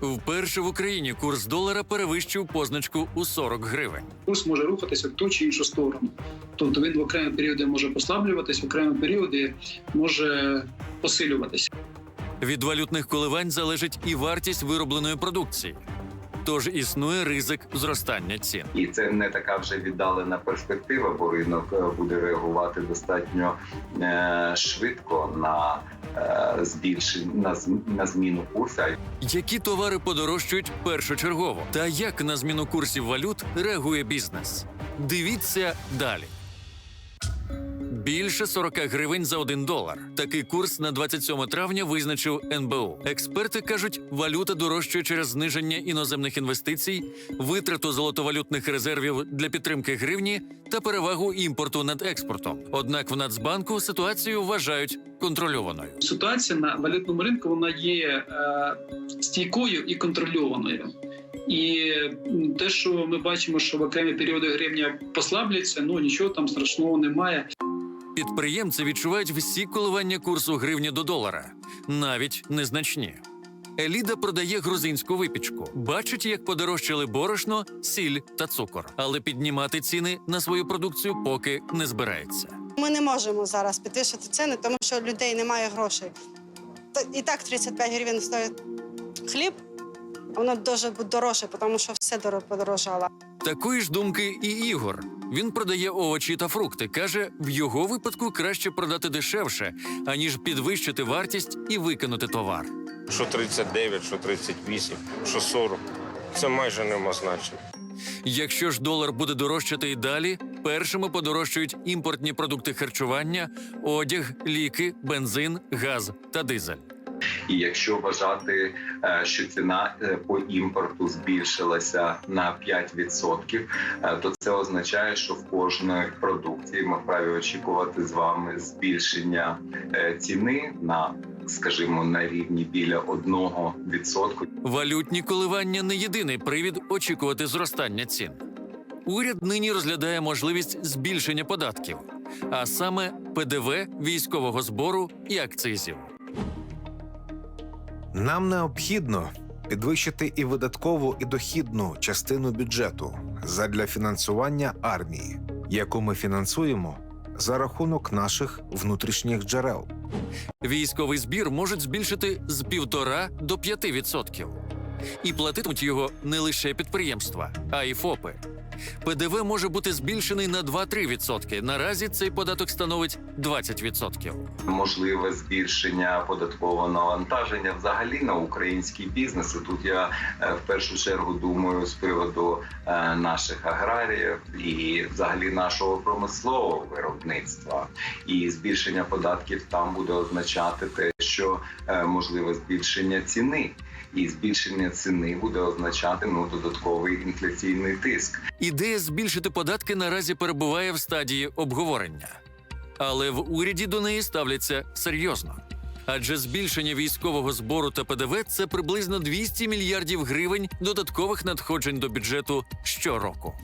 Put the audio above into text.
Вперше в Україні курс долара перевищив позначку у 40 гривень. курс може рухатися в ту чи іншу сторону. Тобто він в окремі періоди може послаблюватись, в окремі періоди може посилюватися. Від валютних коливань залежить і вартість виробленої продукції. Тож існує ризик зростання цін. І це не така вже віддалена перспектива, бо ринок е, буде реагувати достатньо е, швидко на е, збільшення на, на зміну курсу. Які товари подорожчують першочергово, та як на зміну курсів валют реагує бізнес? Дивіться далі. Більше 40 гривень за 1 долар. Такий курс на 27 травня визначив НБУ. Експерти кажуть, валюта дорожчає через зниження іноземних інвестицій, витрату золотовалютних резервів для підтримки гривні та перевагу імпорту над експортом. Однак в Нацбанку ситуацію вважають контрольованою. Ситуація на валютному ринку вона є е, стійкою і контрольованою. І те, що ми бачимо, що в окремі періоди гривня послабляться, ну нічого там страшного немає. Підприємці відчувають всі коливання курсу гривні до долара, навіть незначні. Еліда продає грузинську випічку, бачить, як подорожчали борошно, сіль та цукор, але піднімати ціни на свою продукцію поки не збирається. Ми не можемо зараз підвищити ціни, тому що у людей немає грошей. І так 35 гривень стоїть хліб, воно дуже буде дорожче, тому що все подорожало. Такої ж думки і Ігор. Він продає овочі та фрукти. каже, в його випадку краще продати дешевше, аніж підвищити вартість і викинути товар. Що 39, що 38, що 40. Це майже нема значення. Якщо ж долар буде дорожчати і далі, першими подорожчають імпортні продукти харчування, одяг, ліки, бензин, газ та дизель. І якщо вважати, е, що ціна е, по імпорту збільшилася на 5%, е, то це означає, що в кожної продукції ми вправі очікувати з вами збільшення ціни на, скажімо, на рівні біля 1%. Валютні коливання не єдиний привід очікувати зростання цін. Уряд нині розглядає можливість збільшення податків, а саме ПДВ, військового збору і акцизів. Нам необхідно підвищити і видаткову, і дохідну частину бюджету задля фінансування армії, яку ми фінансуємо за рахунок наших внутрішніх джерел. Військовий збір можуть збільшити з 1,5 до 5%. І платитимуть його не лише підприємства, а й ФОПи. ПДВ може бути збільшений на 2-3%. Наразі цей податок становить 20%. можливе збільшення податкового навантаження взагалі на український бізнес. І тут я е, в першу чергу думаю з приводу е, наших аграріїв і взагалі нашого промислового виробництва. І збільшення податків там буде означати те, що е, можливе збільшення ціни. І збільшення ціни буде означати ну додатковий інфляційний тиск. Ідея збільшити податки наразі перебуває в стадії обговорення, але в уряді до неї ставляться серйозно. Адже збільшення військового збору та ПДВ це приблизно 200 мільярдів гривень додаткових надходжень до бюджету щороку.